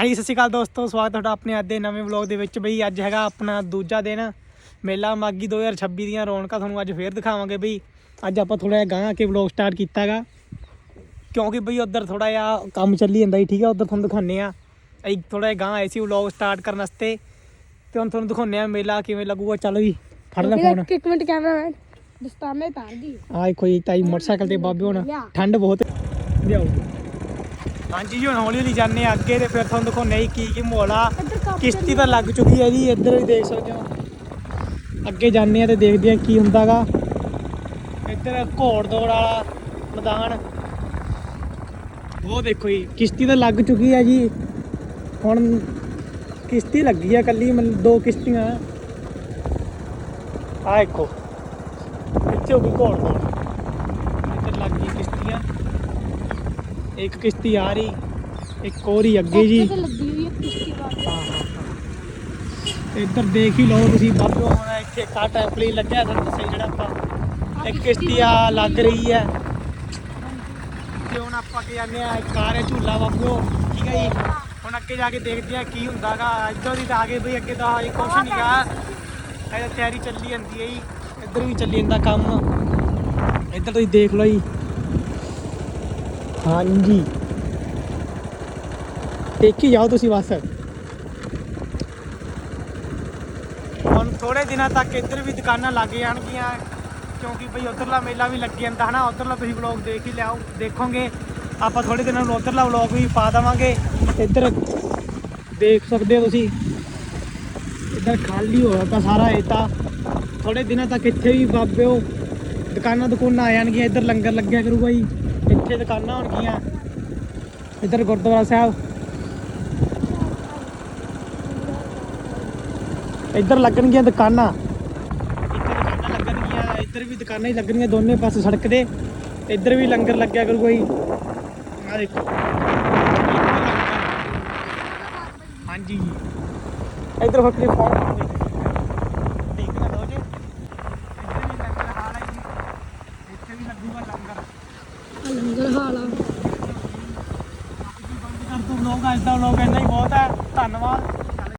ਹਾਂਜੀ ਸਤਿ ਸ਼੍ਰੀ ਅਕਾਲ ਦੋਸਤੋ ਸਵਾਗਤ ਤੁਹਾਡਾ ਆਪਣੇ ਅੱਜ ਦੇ ਨਵੇਂ ਵਲੌਗ ਦੇ ਵਿੱਚ। ਬਈ ਅੱਜ ਹੈਗਾ ਆਪਣਾ ਦੂਜਾ ਦਿਨ ਮੇਲਾ ਮਾਗੀ 2026 ਦੀਆਂ ਰੌਣਕਾਂ ਤੁਹਾਨੂੰ ਅੱਜ ਫੇਰ ਦਿਖਾਵਾਂਗੇ ਬਈ। ਅੱਜ ਆਪਾਂ ਥੋੜਾ ਜਿਹਾ ਗਾਂ ਆ ਕੇ ਵਲੌਗ ਸਟਾਰਟ ਕੀਤਾਗਾ ਕਿਉਂਕਿ ਬਈ ਉਧਰ ਥੋੜਾ ਜਿਹਾ ਕੰਮ ਚੱਲੀ ਜਾਂਦਾ ਸੀ ਠੀਕ ਆ ਉਧਰ ਤੁਹਾਨੂੰ ਦਿਖਾਉਂਦੇ ਆ ਅਸੀਂ ਥੋੜਾ ਜਿਹਾ ਗਾਂ ਆਏ ਸੀ ਵਲੌਗ ਸਟਾਰਟ ਕਰਨ ਵਾਸਤੇ ਤੇ ਹੁਣ ਤੁਹਾਨੂੰ ਦਿਖਾਉਂਦੇ ਆ ਮੇਲਾ ਕਿਵੇਂ ਲੱਗੂਗਾ। ਚੱਲ ਵੀ ਫੜ ਲੈ ਫੋਨ ਇੱਕ ਮਿੰਟ ਕੈਮਰਾਮੈਨ ਦਸਤਾਨੇ ਤਾਰ ਦੀ ਆ ਦੇਖੋ ਜੀ ਤਾਈ ਮੋਟਰਸਾਈਕਲ ਤੇ ਬਾਬੇ ਹੁਣ ਠੰਡ ਬਹੁਤ। ਲਿਆਓ। ਹਾਂਜੀ ਜੀ ਹੁਣ ਹੌਲੀ ਹੌਲੀ ਜਾਂਦੇ ਆ ਅੱਗੇ ਤੇ ਫਿਰ ਤੁਹਾਨੂੰ ਦਿਖਾਉਂਦੇ ਆ ਜੀ ਕੀ ਕੀ ਮਾਹੌਲ ਆ। ਕਿਸ਼ਤੀ ਤਾਂ ਲੱਗ ਚੁੱਕੀ ਹੈ ਜੀ ਇੱਧਰ ਵੀ ਦੇਖ ਸਕਦੇ ਹੋ। ਅੱਗੇ ਜਾਂਦੇ ਆ ਤੇ ਦੇਖਦੇ ਆ ਕੀ ਹੁੰਦਾਗਾ। ਇੱਧਰ ਘੋੜ ਦੌੜ ਵਾਲਾ ਮੈਦਾਨ। ਉਹ ਦੇਖੋ ਜੀ ਕਿਸ਼ਤੀ ਤਾਂ ਲੱਗ ਚੁੱਕੀ ਹੈ ਜੀ। ਹੁਣ ਕਿਸ਼ਤੀ ਲੱਗੀ ਆ ਕੱਲੀ ਦੋ ਕਿਸ਼ਤੀਆਂ। ਆ ਦੇਖੋ ਇੱਥੇ ਹੋ ਗਈ ਘੋੜ ਦੌੜ। ਇੱਧਰ ਲੱਗ ਗਈ ਕਿਸ਼ਤੀਆਂ। ਇੱਕ ਕਿਸ਼ਤੀ ਆ ਰਹੀ ਇੱਕ ਹੋਰ ਹੀ ਅੱਗੇ ਜੀ। ਤੇ ਲੱਗੀ ਹੋਈ ਹੈ ਕਿਸ਼ਤੀ ਵਾਲੀ ਹਾਂ, ਹਾਂ, ਹਾਂ। ਇੱਧਰ ਦੇਖ ਹੀ ਲਓ ਤੁਸੀਂ ਬਾਬਿਓ ਹੁਣ ਇੱਥੇ ਕਾ ਟੈਂਪਲੀ ਲੱਗਿਆ ਤੁਹਾਨੂੰ ਦੱਸਿਆ ਜਿਹੜਾ ਆਪਾਂ ਇੱਕ ਕਿਸ਼ਤੀ ਆ ਲੱਗ ਰਹੀ ਹੈ। ਤੇ ਹੁਣ ਆਪਾਂ ਕੀ ਜਾਂਦੇ ਆ ਰਿਹਾ ਝੂਲਾ ਬਾਬਿਓ ਠੀਕ ਹੈ ਜੀ। ਹੁਣ ਅੱਗੇ ਜਾ ਕੇ ਦੇਖਦੇ ਆ ਕੀ ਹੁੰਦਾਗਾ। ਇੱਧਰ ਦੀ ਤਾਂ ਆ ਗਏ ਬਈ ਅੱਗੇ ਤਾਂ ਹਜੇ ਕੁਛ ਨਹੀਂ ਗਾ। ਇਹਦਾ ਤਿਆਰੀ ਚੱਲੀ ਜਾਂਦੀ ਹੈ ਜੀ। ਇੱਧਰ ਵੀ ਚੱਲੀ ਜਾਂਦਾ ਕੰਮ। ਇੱਧਰ ਤੁਸੀਂ ਦੇਖ ਲਓ ਜੀ। ਹਾਂਜੀ। ਦੇਖੀ ਜਾਓ ਤੁਸੀਂ ਬਸ। ਹੁਣ ਥੋੜੇ ਦਿਨਾਂ ਤੱਕ ਇੱਧਰ ਵੀ ਦੁਕਾਨਾਂ ਲੱਗ ਜਾਣਗੀਆਂ, ਕਿਉਂਕਿ ਬਈ ਉਧਰਲਾ ਮੇਲਾ ਵੀ ਲੱਗ ਜਾਂਦਾ ਹਨਾ, ਉਧਰਲਾ ਤੁਸੀਂ ਵਲੌਗ ਦੇਖ ਹੀ ਲਿਆਓ, ਦੇਖੋਗੇ। ਆਪਾਂ ਥੋੜੇ ਦਿਨਾਂ ਨੂੰ ਉਧਰਲਾ ਵਲੌਗ ਵੀ ਪਾ ਦੇਵਾਂਗੇ। ਇੱਧਰ ਦੇਖ ਸਕਦੇ ਹੋ ਤੁਸੀਂ, ਇੱਧਰ ਖਾਲੀ ਹੋਇਆ ਤਾਂ ਸਾਰਾ ਇਹ ਤਾਂ। ਥੋੜੇ ਦਿਨਾਂ ਤੱਕ ਇੱਥੇ ਵੀ ਬਾਬਿਓ ਦੁਕਾਨਾਂ ਦੁਕਾਨਾਂ ਆ ਜਾਣਗੀਆਂ, ਇੱਧਰ ਲੰਗਰ ਲੱਗਿਆ ਕਰੂਗਾ ਜੀ ਇੱਥੇ ਦੁਕਾਨਾਂ ਹੋਣਗੀਆਂ। ਇੱਧਰ ਗੁਰਦੁਆਰਾ ਸਾਹਿਬ। ਇੱਧਰ ਲੱਗਣਗੀਆਂ ਦੁਕਾਨਾਂ। ਇੱਥੇ ਦੁਕਾਨਾਂ ਲੱਗਣਗੀਆਂ, ਇੱਧਰ ਵੀ ਦੁਕਾਨਾਂ ਹੀ ਲੱਗਣਗੀਆਂ ਦੋਨੇ ਪਾਸੇ ਸੜਕ ਦੇ। ਇੱਧਰ ਵੀ ਲੰਗਰ ਲੱਗਿਆ ਕਰੂਗਾ ਜੀ ਆ ਦੇਖੋ। ਹਾਂਜੀ। ਇੱਧਰ ਫੱਕਰੀ ਫੋਨ ਦੇਖ ਨਾ ਲਓ ਜੀ ਇੱਧਰ ਵੀ ਲੰਗਰ ਹਾਲ ਹੈ ਜੀ ਇੱਥੇ ਵੀ ਲੱਗੂਗਾ ਲੰਗਰ ਲੰਗਰ ਹਾਲਾ ਕਰ ਲੋਕ ਅੱਜ ਦਾ ਲੋਕ ਇੰਨਾ ਹੀ ਬਹੁਤ ਹੈ ਧੰਨਵਾਦ।